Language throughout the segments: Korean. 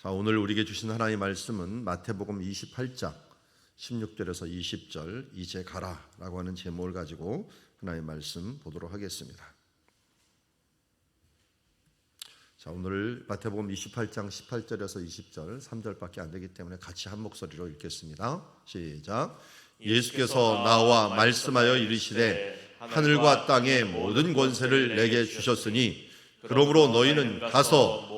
자, 오늘 우리에게 주신 하나님의 말씀은 마태복음 28장 16절에서 20절 이제 가라라고 하는 제목을 가지고 하나님의 말씀 보도록 하겠습니다. 자, 오늘 마태복음 28장 18절에서 20절 3절밖에 안 되기 때문에 같이 한 목소리로 읽겠습니다. 시작. 예수께서 나와 말씀하여 이르시되 하늘과 땅의 모든 권세를 내게 주셨으니 그러므로 너희는 가서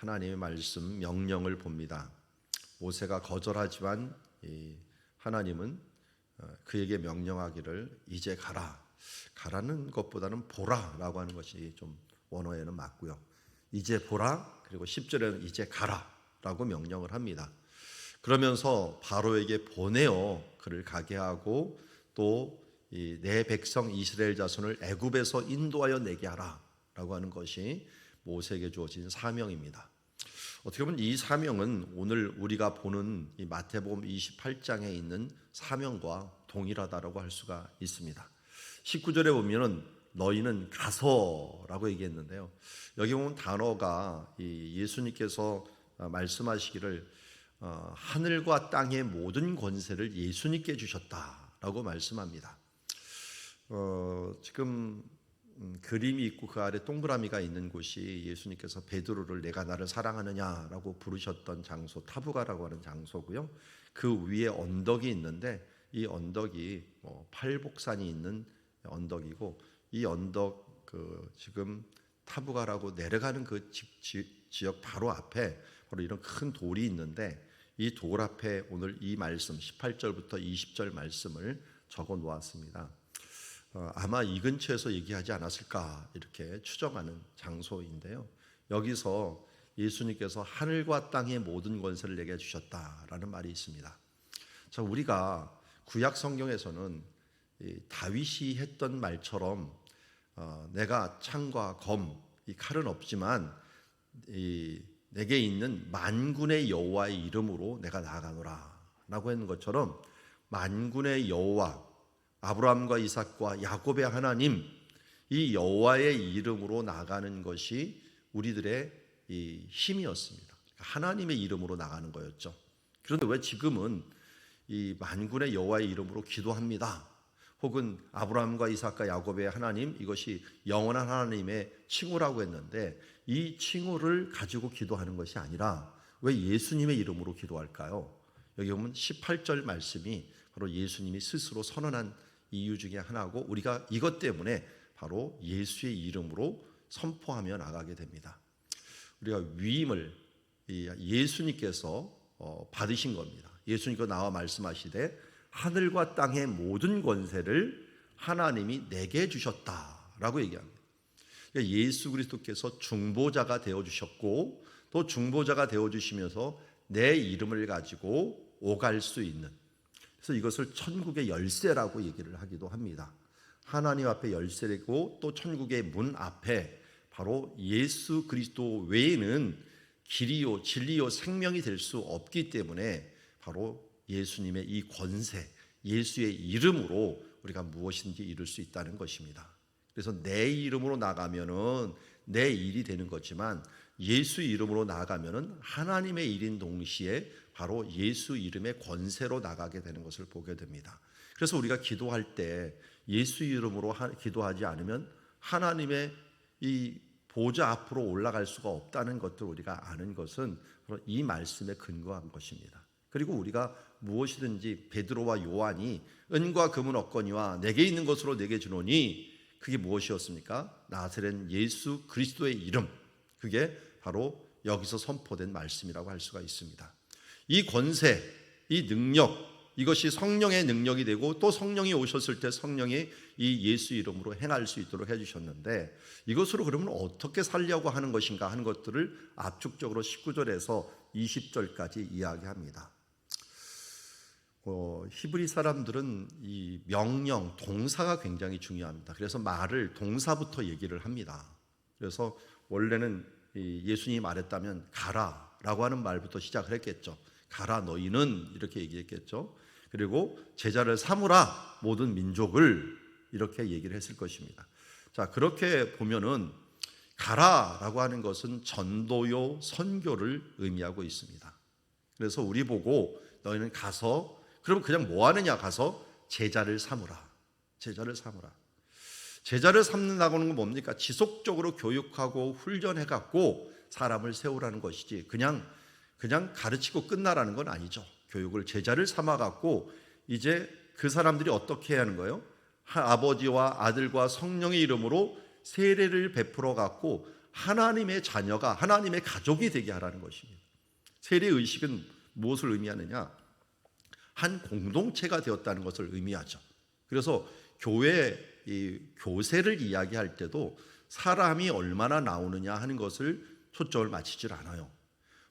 하나님의 말씀 명령을 봅니다. 모세가 거절하지만 하나님은 어, 그에게 명령하기를 이제 가라. 가라는 것보다는 보라라고 하는 것이 좀 원어에는 맞고요. 이제 보라 그리고 10절에는 이제 가라라고 명령을 합니다. 그러면서 바로에게 보내어 그를 가게 하고 또 내 백성 이스라엘 자손을 애굽에서 인도하여 내게 하라라고 하는 것이 모세에게 주어진 사명입니다. 어떻게 보면 이 사명은 오늘 우리가 보는 이 마태복음 28장에 있는 사명과 동일하다라고 할 수가 있습니다. 19절에 보면은 너희는 가서라고 얘기했는데요. 여기 보면 단어가 예수님께서 말씀하시기를 어, 하늘과 땅의 모든 권세를 예수님께 주셨다라고 말씀합니다. 어, 지금 음, 그림이 있고 그 아래 동그라미가 있는 곳이 예수님께서 베드로를 내가 나를 사랑하느냐라고 부르셨던 장소 타부가라고 하는 장소고요. 그 위에 언덕이 있는데 이 언덕이 뭐 팔복산이 있는 언덕이고 이 언덕 그 지금 타부가라고 내려가는 그 지, 지, 지역 바로 앞에 바로 이런 큰 돌이 있는데 이 돌 앞에 오늘 이 말씀 18절부터 20절 말씀을 적어 놓았습니다. 어, 아마 이 근처에서 얘기하지 않았을까 이렇게 추정하는 장소인데요. 여기서 예수님께서 하늘과 땅의 모든 권세를 내게 주셨다라는 말이 있습니다. 자, 우리가 구약 성경에서는 다윗이 했던 말처럼 어, 내가 창과 검, 이 칼은 없지만 이 내게 있는 만군의 여호와의 이름으로 내가 나아가노라라고 했는 것처럼 만군의 여호와 아브라함과 이삭과 야곱의 하나님 이 여호와의 이름으로 나가는 것이 우리들의 이 힘이었습니다. 하나님의 이름으로 나가는 거였죠. 그런데 왜 지금은 이 만군의 여호와의 이름으로 기도합니다. 혹은 아브라함과 이삭과 야곱의 하나님 이것이 영원한 하나님의 칭호라고 했는데 이 칭호를 가지고 기도하는 것이 아니라 왜 예수님의 이름으로 기도할까요? 여기 보면 18절 말씀이 바로 예수님이 스스로 선언한 이유 중에 하나고 우리가 이것 때문에 바로 예수의 이름으로 선포하며 나가게 됩니다. 우리가 위임을 예수님께서 어, 받으신 겁니다. 예수님께서 나와 말씀하시되 하늘과 땅의 모든 권세를 하나님이 내게 주셨다라고 얘기합니다. 그러니까 예수 그리스도께서 중보자가 되어 주셨고 또 중보자가 되어 주시면서 내 이름을 가지고 오갈 수 있는 그래서 이것을 천국의 열쇠라고 얘기를 하기도 합니다. 하나님 앞에 열쇠고 또 천국의 문 앞에 바로 예수 그리스도 외에는 길이요 진리요 생명이 될 수 없기 때문에 바로 예수님의 이 권세, 예수의 이름으로 우리가 무엇인지 이룰 수 있다는 것입니다. 그래서 내 이름으로 나가면은 내 일이 되는 거지만 예수 이름으로 나가면은 하나님의 일인 동시에 바로 예수 이름의 권세로 나가게 되는 것을 보게 됩니다. 그래서 우리가 기도할 때 예수 이름으로 기도하지 않으면 하나님의 이 보좌 앞으로 올라갈 수가 없다는 것들 우리가 아는 것은 이 말씀에 근거한 것입니다. 그리고 우리가 무엇이든지 베드로와 요한이 은과 금은 없거니와 내게 있는 것으로 내게 주노니 그게 무엇이었습니까? 나사렛 예수 그리스도의 이름. 그게 바로 여기서 선포된 말씀이라고 할 수가 있습니다. 이 권세, 이 능력, 이것이 성령의 능력이 되고 또 성령이 오셨을 때 성령이 이 예수 이름으로 행할 수 있도록 해주셨는데 이것으로 그러면 어떻게 살려고 하는 것인가 하는 것들을 압축적으로 19절에서 20절까지 이야기합니다. 어, 히브리 사람들은 이 명령, 동사가 굉장히 중요합니다. 그래서 말을 동사부터 얘기를 합니다. 그래서 원래는 이 예수님이 말했다면 가라 라고 하는 말부터 시작을 했겠죠. 가라 너희는 이렇게 얘기했겠죠. 그리고 제자를 삼으라 모든 민족을 이렇게 얘기를 했을 것입니다. 자, 그렇게 보면은 가라라고 하는 것은 전도요 선교를 의미하고 있습니다. 그래서 우리 보고 너희는 가서 그럼 그냥 뭐 하느냐 가서 제자를 삼으라. 제자를 삼으라. 제자를 삼는다고 하는 건 뭡니까? 지속적으로 교육하고 훈련해 갖고 사람을 세우라는 것이지 그냥 그냥 가르치고 끝나라는 건 아니죠. 교육을 제자를 삼아 갖고 이제 그 사람들이 어떻게 해야 하는 거예요? 하- 아버지와 아들과 성령의 이름으로 세례를 베풀어 갖고 하나님의 자녀가 하나님의 가족이 되게 하라는 것입니다. 세례 의식은 무엇을 의미하느냐? 한 공동체가 되었다는 것을 의미하죠. 그래서 교회 이 교세를 이야기할 때도 사람이 얼마나 나오느냐 하는 것을 초점을 맞추질 않아요.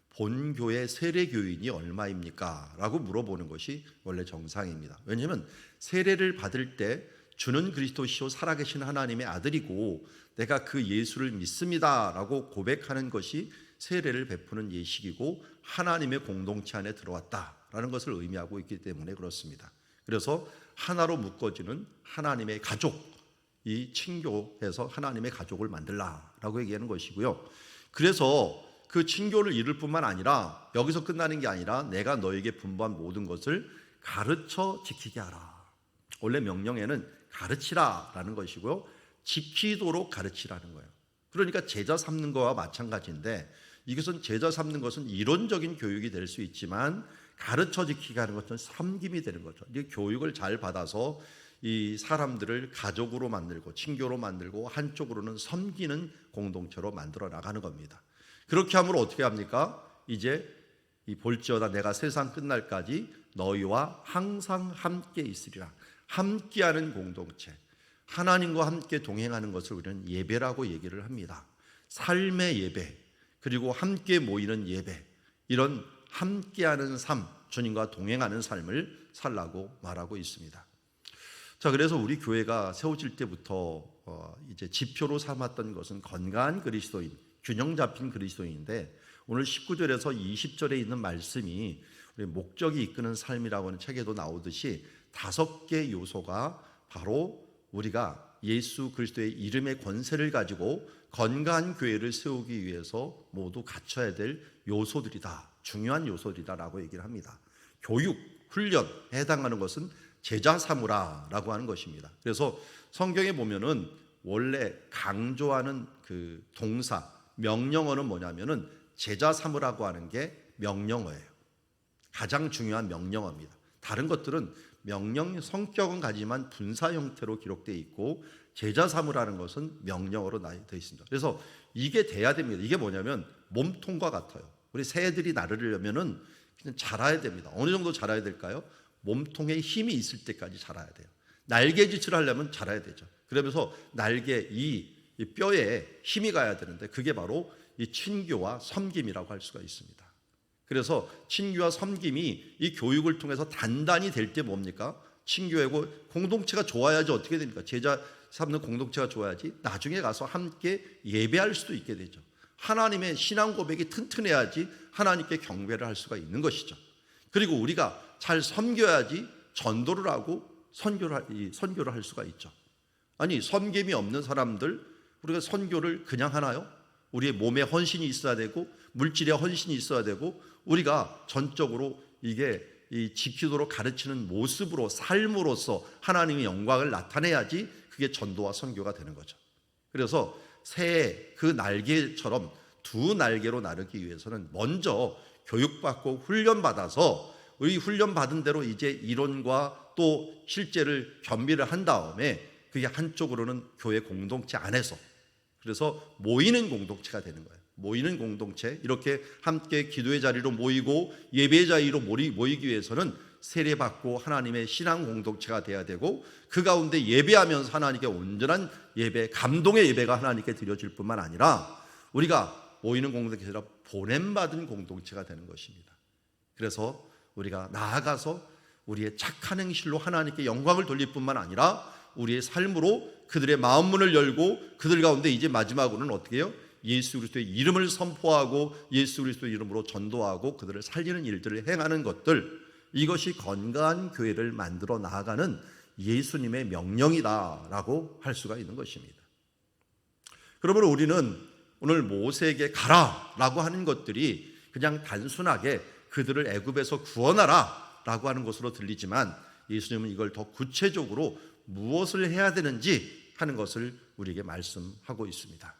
본 교회 세례 교인이 얼마입니까? 라고 물어보는 것이 원래 정상입니다. 왜냐하면 세례를 받을 때 주는 그리스도시요 살아계신 하나님의 아들이고 내가 그 예수를 믿습니다 라고 고백하는 것이 세례를 베푸는 예식이고 하나님의 공동체 안에 들어왔다 라는 것을 의미하고 있기 때문에 그렇습니다. 그래서 하나로 묶어지는 하나님의 가족 이 친교해서 하나님의 가족을 만들라라고 얘기하는 것이고요. 그래서 그 친교를 이룰 뿐만 아니라 여기서 끝나는 게 아니라 내가 너에게 분부한 모든 것을 가르쳐 지키게 하라. 원래 명령에는 가르치라라는 것이고요. 지키도록 가르치라는 거예요. 그러니까 제자 삼는 거와 마찬가지인데 이것은 제자 삼는 것은 이론적인 교육이 될 수 있지만 가르쳐 지키게 하는 것은 섬김이 되는 거죠. 이 교육을 잘 받아서 이 사람들을 가족으로 만들고 친교로 만들고 한쪽으로는 섬기는 공동체로 만들어 나가는 겁니다. 그렇게 함으로 어떻게 합니까? 이제 이 볼지어다 내가 세상 끝날까지 너희와 항상 함께 있으리라. 함께하는 공동체. 하나님과 함께 동행하는 것을 우리는 예배라고 얘기를 합니다. 삶의 예배, 그리고 함께 모이는 예배, 이런 함께하는 삶, 주님과 동행하는 삶을 살라고 말하고 있습니다. 자, 그래서 우리 교회가 세워질 때부터 어, 이제 지표로 삼았던 것은 건강한 그리스도인, 균형 잡힌 그리스도인인데 오늘 19절에서 20절에 있는 말씀이 우리 목적이 이끄는 삶이라고 하는 책에도 나오듯이 다섯 개 요소가 바로 우리가 예수 그리스도의 이름의 권세를 가지고 건강한 교회를 세우기 위해서 모두 갖춰야 될 요소들이다. 중요한 요소들이다라고 얘기를 합니다. 교육, 훈련에 해당하는 것은 제자 삼으라라고 하는 것입니다. 그래서 성경에 보면은 원래 강조하는 그 동사 명령어는 뭐냐면은 제자 삼으라고 하는 게 명령어예요. 가장 중요한 명령어입니다. 다른 것들은 명령 성격은 가지만 분사 형태로 기록되어 있고 제자 삼으라는 것은 명령어로 되어 있습니다. 그래서 이게 돼야 됩니다. 이게 뭐냐면 몸통과 같아요. 우리 새들이 나르려면은 그냥 자라야 됩니다. 어느 정도 자라야 될까요? 몸통에 힘이 있을 때까지 자라야 돼요. 날개짓을 하려면 자라야 되죠. 그러면서 날개 이, 이 뼈에 힘이 가야 되는데 그게 바로 이 친교와 섬김이라고 할 수가 있습니다. 그래서 친교와 섬김이 이 교육을 통해서 단단히 될 때 뭡니까? 친교하고 공동체가 좋아야지 어떻게 됩니까? 제자 삼는 공동체가 좋아야지 나중에 가서 함께 예배할 수도 있게 되죠. 하나님의 신앙 고백이 튼튼해야지 하나님께 경배를 할 수가 있는 것이죠. 그리고 우리가 잘 섬겨야지 전도를 하고 선교를 선교를 할 수가 있죠. 아니 섬김이 없는 사람들 우리가 선교를 그냥 하나요? 우리의 몸에 헌신이 있어야 되고 물질에 헌신이 있어야 되고 우리가 전적으로 이게 이 지키도록 가르치는 모습으로 삶으로서 하나님의 영광을 나타내야지 그게 전도와 선교가 되는 거죠. 그래서 새의 그 날개처럼 두 날개로 나르기 위해서는 먼저 교육받고 훈련받아서 우리 훈련받은 대로 이제 이론과 또 실제를 겸비를 한 다음에 그게 한쪽으로는 교회 공동체 안에서 그래서 모이는 공동체가 되는 거예요. 모이는 공동체 이렇게 함께 기도의 자리로 모이고 예배의 자리로 모이기 위해서는 세례받고 하나님의 신앙 공동체가 돼야 되고 그 가운데 예배하면서 하나님께 온전한 예배, 감동의 예배가 하나님께 드려질 뿐만 아니라 우리가 모이는 공동체가 보냄받은 공동체가 되는 것입니다. 그래서 우리가 나아가서 우리의 착한 행실로 하나님께 영광을 돌릴 뿐만 아니라 우리의 삶으로 그들의 마음 문을 열고 그들 가운데 이제 마지막으로는 어떻게 해요? 예수 그리스도의 이름을 선포하고 예수 그리스도의 이름으로 전도하고 그들을 살리는 일들을 행하는 것들 이것이 건강한 교회를 만들어 나아가는 예수님의 명령이다라고 할 수가 있는 것입니다. 그러므로 우리는 오늘 모세에게 가라라고 하는 것들이 그냥 단순하게 그들을 애굽에서 구원하라라고 하는 것으로 들리지만 예수님은 이걸 더 구체적으로 무엇을 해야 되는지 하는 것을 우리에게 말씀하고 있습니다.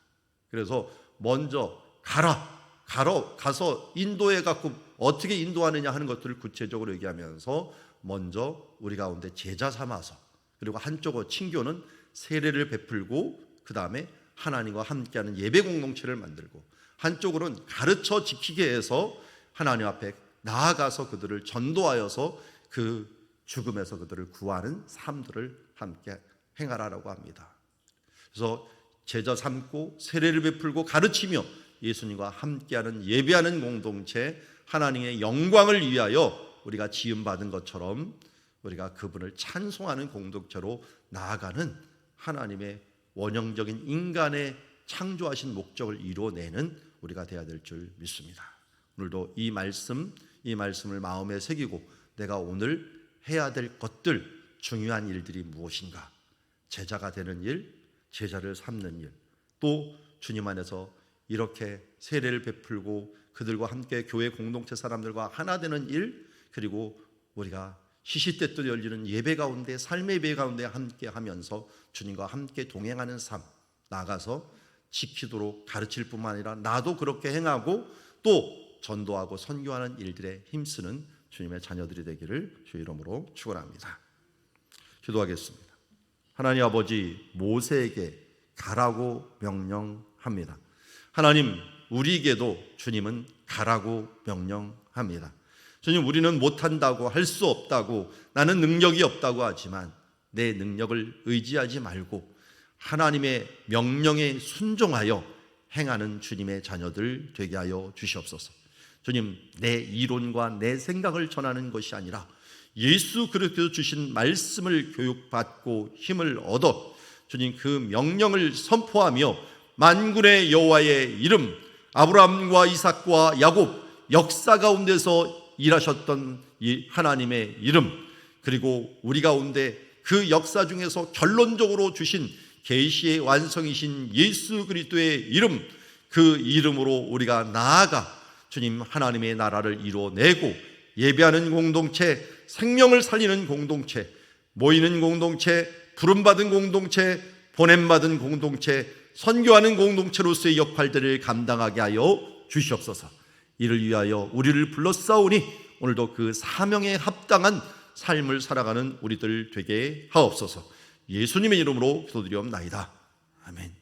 그래서 먼저 가라, 가러 가서 인도해 갖고 어떻게 인도하느냐 하는 것들을 구체적으로 얘기하면서 먼저 우리 가운데 제자 삼아서 그리고 한쪽은 친교는 세례를 베풀고 그 다음에 하나님과 함께하는 예배 공동체를 만들고 한쪽으로는 가르쳐 지키게 해서 하나님 앞에 나아가서 그들을 전도하여서 그 죽음에서 그들을 구하는 삶들을 함께 행하라라고 합니다. 그래서 제자 삼고 세례를 베풀고 가르치며 예수님과 함께하는 예배하는 공동체 하나님의 영광을 위하여 우리가 지음 받은 것처럼 우리가 그분을 찬송하는 공동체로 나아가는 하나님의 원형적인 인간의 창조하신 목적을 이루어내는 우리가 되어야 될 줄 믿습니다. 오늘도 이 말씀, 이 말씀을 마음에 새기고 내가 오늘 해야 될 것들, 중요한 일들이 무엇인가? 제자가 되는 일, 제자를 삼는 일, 또 주님 안에서 이렇게 세례를 베풀고 그들과 함께 교회 공동체 사람들과 하나 되는 일, 그리고 우리가 시시때때 열리는 예배 가운데 삶의 예배 가운데 함께 하면서 주님과 함께 동행하는 삶 나가서 지키도록 가르칠 뿐만 아니라 나도 그렇게 행하고 또 전도하고 선교하는 일들에 힘쓰는 주님의 자녀들이 되기를 주 이름으로 축원합니다. 기도하겠습니다. 하나님 아버지 모세에게 가라고 명령합니다. 하나님 우리에게도 주님은 가라고 명령합니다. 주님 우리는 못한다고 할 수 없다고 나는 능력이 없다고 하지만 내 능력을 의지하지 말고 하나님의 명령에 순종하여 행하는 주님의 자녀들 되게 하여 주시옵소서. 주님 내 이론과 내 생각을 전하는 것이 아니라 예수 그리스도 주신 말씀을 교육받고 힘을 얻어 주님 그 명령을 선포하며 만군의 여호와의 이름 아브라함과 이삭과 야곱 역사 가운데서 일하셨던 이 하나님의 이름 그리고 우리 가운데 그 역사 중에서 결론적으로 주신 계시의 완성이신 예수 그리스도의 이름 그 이름으로 우리가 나아가 주님 하나님의 나라를 이루어내고 예배하는 공동체 생명을 살리는 공동체 모이는 공동체 부름받은 공동체 보냄받은 공동체 선교하는 공동체로서의 역할들을 감당하게 하여 주시옵소서. 이를 위하여 우리를 불렀사오니 오늘도 그 사명에 합당한 삶을 살아가는 우리들 되게 하옵소서. 예수님의 이름으로 기도드리옵나이다. 아멘.